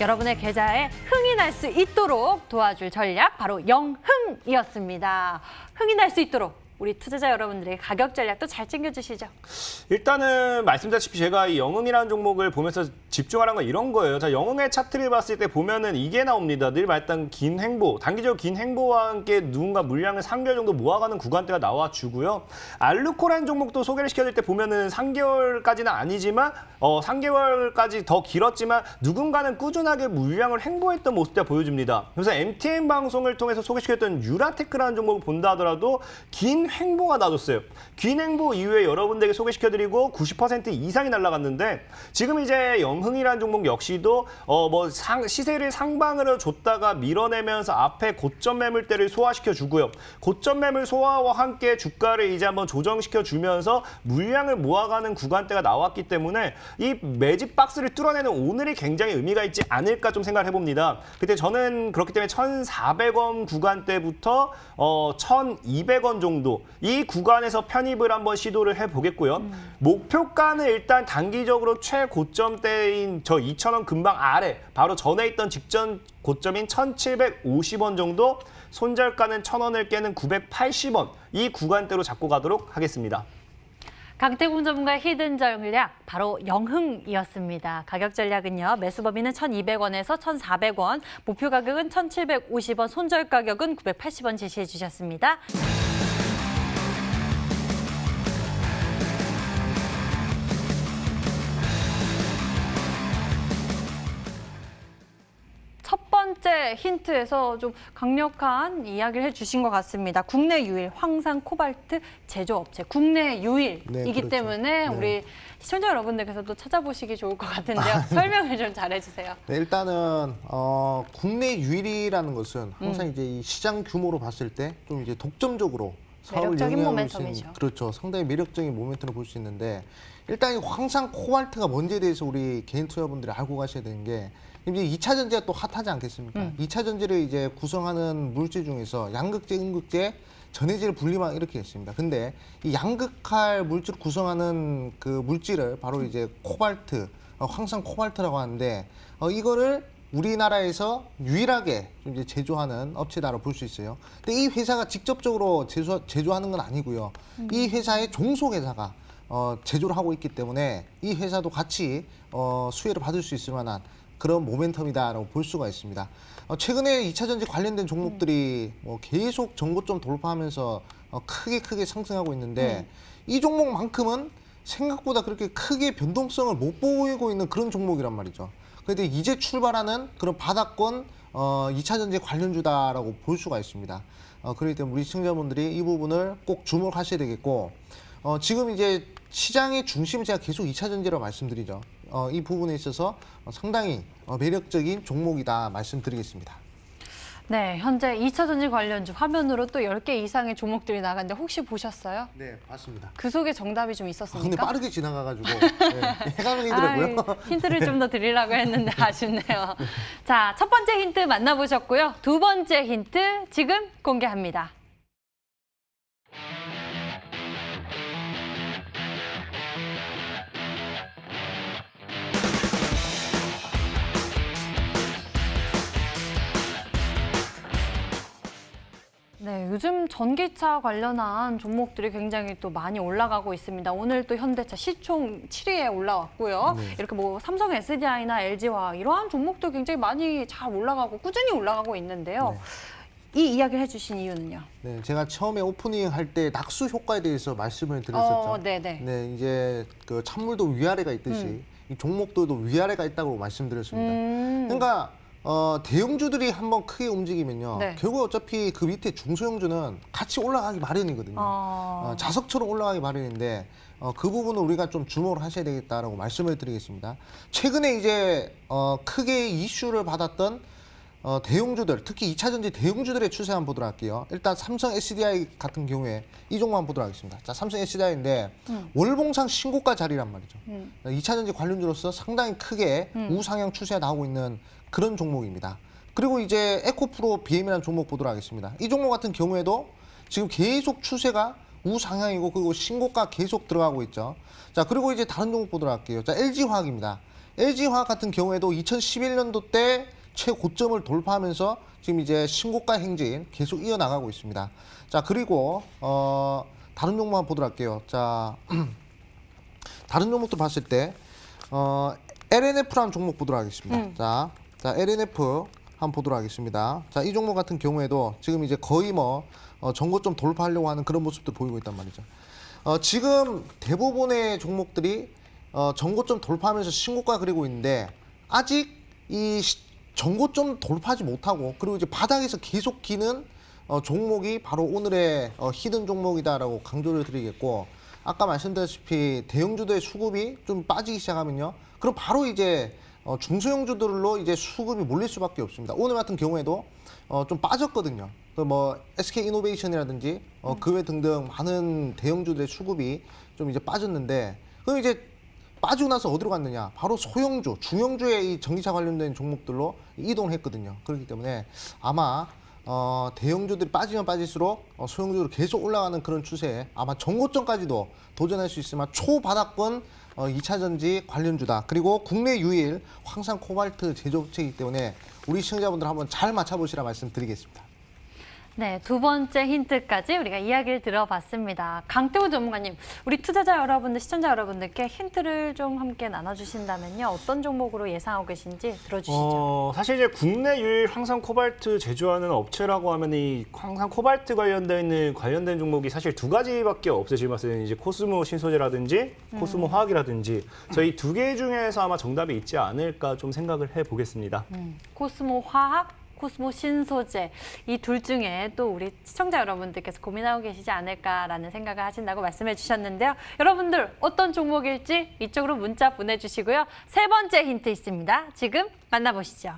여러분의 계좌에 흥이 날 수 있도록 도와줄 전략 바로 영흥이었습니다. 흥이 날 수 있도록 우리 투자자 여러분들의 가격 전략도 잘 챙겨주시죠. 일단은 말씀드렸다시피 제가 이 영흥이라는 종목을 보면서 집중하라는 건 이런 거예요. 자, 영흥의 차트를 봤을 때 보면은 이게 나옵니다. 늘 말했던 긴 행보, 단기적으로 긴 행보와 함께 누군가 물량을 3개월 정도 모아가는 구간대가 나와주고요. 알루코라는 종목도 소개를 시켜줄 때 보면은 3개월까지는 아니지만 어, 3개월까지 더 길었지만 누군가는 꾸준하게 물량을 행보했던 모습을 보여줍니다. 그래서 MTN 방송을 통해서 소개시켰던 유라테크라는 종목을 본다 하더라도 긴 행보가 나뒀어요. 긴 행보 이후에 여러분들에게 소개시켜드리고 90% 이상이 날라갔는데 지금 이제 영흥이라는 종목 역시도 어 뭐 시세를 상방으로 줬다가 밀어내면서 앞에 고점 매물대를 소화시켜 주고요. 고점 매물 소화와 함께 주가를 이제 한번 조정시켜 주면서 물량을 모아가는 구간대가 나왔기 때문에 이 매집 박스를 뚫어내는 오늘이 굉장히 의미가 있지 않을까 좀 생각을 해봅니다. 그때 저는 그렇기 때문에 1,400원 구간대부터 어 1,200원 정도 이 구간에서 편입을 한번 시도를 해보겠고요. 목표가는 일단 단기적으로 최고점대인 저 2,000원 금방 아래 바로 전에 있던 직전 고점인 1,750원 정도 손절가는 1,000원을 깨는 980원 이 구간대로 잡고 가도록 하겠습니다. 강태공 전문가의 히든 전략 바로 영흥이었습니다. 가격 전략은요. 매수 범위는 1,200원에서 1,400원, 목표 가격은 1,750원, 손절 가격은 980원 제시해 주셨습니다. 번째 힌트에서 좀 강력한 이야기를 해주신 것 같습니다. 국내 유일 황산 코발트 제조업체, 국내 유일이기 네, 그렇죠. 때문에 네. 우리 시청자 여러분들께서도 찾아보시기 좋을 것 같은데요. 설명을 좀 잘해주세요. 네, 일단은 어, 국내 유일이라는 것은 음. 항상 이제 이 시장 규모로 봤을 때 좀 이제 독점적으로 사업을 매력적인 영위하고 있는 모멘텀이죠. 그렇죠. 상당히 매력적인 모멘텀을 볼수 있는데 일단 이 황산 코발트가 뭔지에 대해서 우리 개인 투자분들이 알고 가셔야 되는 게 이제 2차 전지가 또 핫하지 않겠습니까? 음. 2차 전지를 이제 구성하는 물질 중에서 양극재, 음극재, 전해질 분리막 이렇게 있습니다. 근데 이 양극할 물질을 구성하는 그 물질을 바로 이제 코발트, 어, 황산 코발트라고 하는데 어, 이거를 우리나라에서 유일하게 좀 이제 제조하는 업체다라고 볼 수 있어요. 근데 이 회사가 직접적으로 제조, 제조하는 건 아니고요. 이 회사의 종속 회사가 어, 제조를 하고 있기 때문에 이 회사도 같이 어, 수혜를 받을 수 있을 만한 그런 모멘텀이다라고 볼 수가 있습니다. 어, 최근에 2차 전지 관련된 종목들이 뭐 계속 정고점 돌파하면서 어, 크게 크게 상승하고 있는데 이 종목만큼은 생각보다 그렇게 크게 변동성을 못 보이고 있는 그런 종목이란 말이죠. 그런데 이제 출발하는 그런 바닥권 어, 2차 전지 관련주다라고 볼 수가 있습니다. 어, 그렇기 때문에 우리 시청자분들이 이 부분을 꼭 주목하셔야 되겠고 어, 지금 이제 시장의 중심은 제가 계속 2차 전지라고 말씀드리죠. 어, 이 부분에 있어서 어, 상당히 어, 매력적인 종목이다 말씀드리겠습니다. 네, 현재 2차 전지 관련주 화면으로 또 10개 이상의 종목들이 나갔는데 혹시 보셨어요? 네, 봤습니다. 그 속에 정답이 좀 아, 근데 있었습니까? 빠르게 지나가가지고 네, 해감이더라고요. 아이, 힌트를 좀더 드리려고 했는데 아쉽네요. 자, 첫 번째 힌트 만나보셨고요. 두 번째 힌트 지금 공개합니다. 요즘 전기차 관련한 종목들이 굉장히 또 많이 올라가고 있습니다. 오늘 또 현대차 시총 7위에 올라왔고요. 네. 이렇게 뭐 삼성 SDI나 LG화학 이러한 종목도 굉장히 많이 잘 올라가고 꾸준히 올라가고 있는데요. 이 이야기를 해주신 이유는요? 네, 제가 처음에 오프닝 할 때 낙수 효과에 대해서 말씀을 드렸었죠. 어, 네네. 네, 이제 그 찬물도 위아래가 있듯이 이 종목들도 위아래가 있다고 말씀드렸습니다. 음, 그러니까 어, 대형주들이 한번 크게 움직이면요. 네. 결국 어차피 그 밑에 중소형주는 같이 올라가기 마련이거든요. 어, 어, 자석처럼 올라가기 마련인데 어, 그 부분을 우리가 좀 주목을 하셔야 되겠다라고 말씀을 드리겠습니다. 최근에 이제 어, 크게 이슈를 받았던 어, 대형주들, 특히 2차 전지 대형주들의 추세 한번 보도록 할게요. 일단 삼성 SDI 같은 경우에 이 종목만 보도록 하겠습니다. 자, 삼성 SDI인데 월봉상 신고가 자리란 말이죠. 음. 2차 전지 관련주로서 상당히 크게 우상향 추세가 나오고 있는 그런 종목입니다. 그리고 이제 에코프로 BM이라는 종목 보도록 하겠습니다. 이 종목 같은 경우에도 지금 계속 추세가 우상향이고 그리고 신고가 계속 들어가고 있죠. 자, 그리고 이제 다른 종목 보도록 할게요. 자, LG화학입니다. LG화학 같은 경우에도 2011년도 때 최고점을 돌파하면서 지금 이제 신고가 행진 계속 이어나가고 있습니다. 자 그리고 어, 다른 종목 한번 보도록 할게요. 자 다른 종목도 봤을 때 어, LNF라는 종목 보도록 하겠습니다. 음. 자, 자 LNF 한번 보도록 하겠습니다. 자, 이 종목 같은 경우에도 지금 이제 거의 뭐 어, 전고점 돌파하려고 하는 그런 모습도 보이고 있단 말이죠. 어, 지금 대부분의 종목들이 어, 전고점 돌파하면서 신고가 그리고 있는데 아직 이 시- 전고점 돌파하지 못하고 그리고 이제 바닥에서 계속 기는 어, 종목이 바로 오늘의 어, 히든 종목이다라고 강조를 드리겠고 아까 말씀드렸다시피 대형주도의 수급이 좀 빠지기 시작하면요. 그럼 바로 이제 어, 중소형주들로 이제 수급이 몰릴 수밖에 없습니다. 오늘 같은 경우에도 어, 좀 빠졌거든요. 그뭐 SK 이노베이션이라든지 어, 그외 등등 많은 대형주들의 수급이 좀 이제 빠졌는데 그럼 이제 빠지고 나서 어디로 갔느냐? 바로 소형주, 중형주의 이 전기차 관련된 종목들로 이동을 했거든요. 그렇기 때문에 아마 어, 대형주들이 빠지면 빠질수록 어, 소형주로 계속 올라가는 그런 추세에 아마 전고점까지도 도전할 수 있으면 초바닥권 어, 2차 전지 관련주다. 그리고 국내 유일 황산 코발트 제조업체이기 때문에 우리 시청자분들 한번 잘 맞춰보시라 말씀드리겠습니다. 네, 두 번째 힌트까지 우리가 이야기를 들어봤습니다. 강태우 전문가님, 우리 투자자 여러분들, 시청자 여러분들께 힌트를 좀 함께 나눠주신다면요. 어떤 종목으로 예상하고 계신지 들어주시죠. 어, 사실 이제 국내 유일 황산 코발트 제조하는 업체라고 하면 이 황산 코발트 있는 관련된 종목이 사실 두 가지밖에 없어요. 지금 봤을 때는 이제 코스모 신소재라든지 코스모 화학이라든지 저희 두 개 중에서 아마 정답이 있지 않을까 좀 생각을 해 보겠습니다. 음, 코스모 화학, 코스모 신소재 이 둘 중에 또 우리 시청자 여러분들께서 고민하고 계시지 않을까라는 생각을 하신다고 말씀해 주셨는데요. 여러분들 어떤 종목일지 이쪽으로 문자 보내주시고요. 세 번째 힌트 있습니다. 지금 만나보시죠.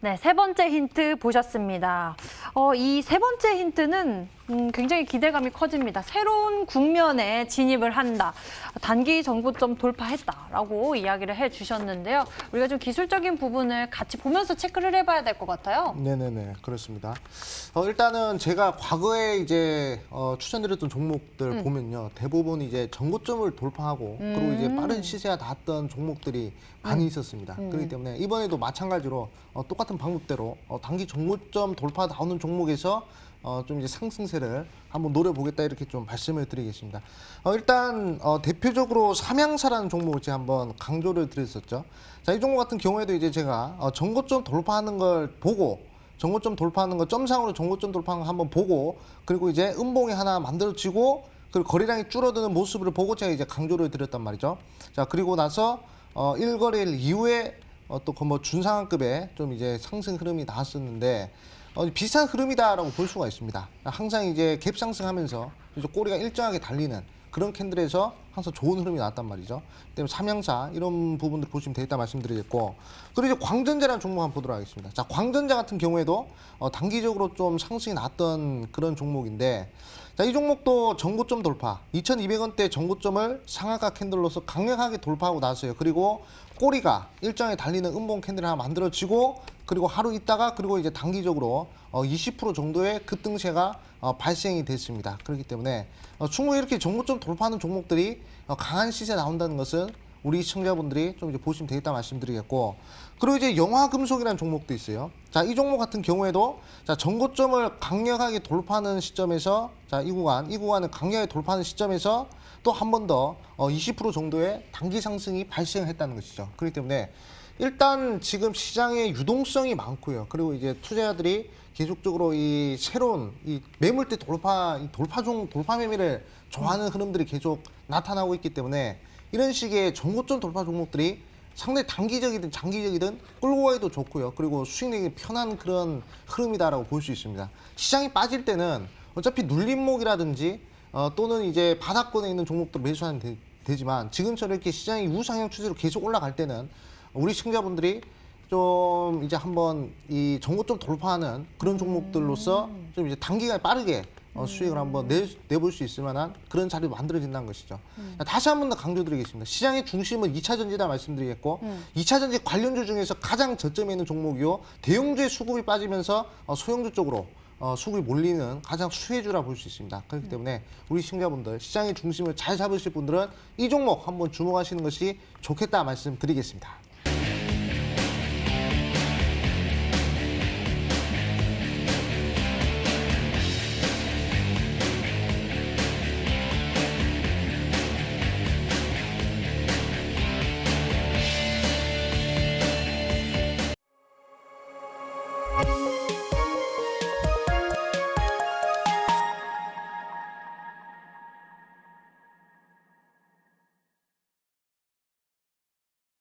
네, 세 번째 힌트 보셨습니다. 어, 이 세 번째 힌트는 음, 굉장히 기대감이 커집니다. 새로운 국면에 진입을 한다. 단기 정보점 돌파했다라고 이야기를 해주셨는데요. 우리가 좀 기술적인 부분을 같이 보면서 체크를 해봐야 될 것 같아요. 네네네 그렇습니다. 어, 일단은 제가 과거에 이제 어, 추천드렸던 종목들 보면요 대부분 이제 전고점을 돌파하고 그리고 이제 빠른 시세가 닿았던 종목들이 많이 있었습니다. 그렇기 때문에 이번에도 마찬가지로 어, 똑같은 방법대로 어, 단기 전고점 돌파 나오는 종목에서 어, 좀 이제 상승세를 한번 노려보겠다 이렇게 좀 말씀을 드리겠습니다. 어, 일단 어, 대표적으로 삼양사라는 종목을 제가 한번 강조를 드렸었죠. 자, 이 종목 같은 경우에도 이제 제가 어, 전고점 돌파하는 걸 보고 전고점 돌파하는 거 점상으로 전고점 돌파하는 거 한번 보고 그리고 이제 음봉이 하나 만들어지고 그리고 거래량이 줄어드는 모습을 보고 제가 이제 강조를 드렸단 말이죠. 자, 그리고 나서 어, 1거래일 이후에 어, 또뭐 준상한급의 좀 이제 상승 흐름이 나왔었는데 어, 비슷한 흐름이다라고 볼 수가 있습니다. 항상 이제 갭 상승하면서 꼬리가 일정하게 달리는 그런 캔들에서 항상 좋은 흐름이 나왔단 말이죠. 때문에 삼양사 이런 부분들 보시면 되겠다 말씀드리겠고 그리고 이제 광전자라는 종목 한번 보도록 하겠습니다. 자, 광전자 같은 경우에도 어, 단기적으로 좀 상승이 났던 그런 종목인데 자, 이 종목도 전고점 돌파 2,200원대 전고점을 상하가 캔들로서 강력하게 돌파하고 나왔어요. 그리고 꼬리가 일정하게 달리는 음봉 캔들이 하나 만들어지고 그리고 하루 있다가 그리고 이제 단기적으로 어, 20% 정도의 급등세가 어, 발생이 됐습니다. 그렇기 때문에 어, 충분히 이렇게 전고점 돌파하는 종목들이 어, 강한 시세 나온다는 것은 우리 시청자분들이 좀 이제 보시면 되겠다 말씀드리겠고 그리고 이제 영화금속이라는 종목도 있어요. 자, 이 종목 같은 경우에도 자, 전고점을 강력하게 돌파하는 시점에서 자, 이 구간, 이 구간을 강력하게 돌파하는 시점에서 또 한 번더 어, 20% 정도의 단기 상승이 발생했다는 것이죠. 그렇기 때문에 일단 지금 시장에 유동성이 많고요. 그리고 이제 투자자들이 계속적으로 이 새로운 이 매물대 돌파 이 돌파종 돌파 매매를 좋아하는 흐름들이 계속 나타나고 있기 때문에 이런 식의 전고점 돌파 종목들이 상당히 단기적이든 장기적이든 끌고 가기도 좋고요. 그리고 수익 내기 편한 그런 흐름이다라고 볼 수 있습니다. 시장이 빠질 때는 어차피 눌림목이라든지 어, 또는 이제 바닥권에 있는 종목들 매수하면 되, 되지만 지금처럼 이렇게 시장이 우상향 추세로 계속 올라갈 때는 우리 시청자분들이 좀 이제 한번 이 정고점 돌파하는 그런 종목들로서 좀 이제 단기간에 빠르게 어, 수익을 한번 내, 내볼 수 있을 만한 그런 자리가 만들어진다는 것이죠. 다시 한 번 더 강조드리겠습니다. 시장의 중심은 2차 전지다 말씀드리겠고 이 2차 전지 관련주 중에서 가장 저점에 있는 종목이요. 대형주의 수급이 빠지면서 어, 소형주 쪽으로 어, 수급이 몰리는 가장 수혜주라 볼 수 있습니다. 그렇기 때문에 우리 시청자분들 시장의 중심을 잘 잡으실 분들은 이 종목 한번 주목하시는 것이 좋겠다 말씀드리겠습니다.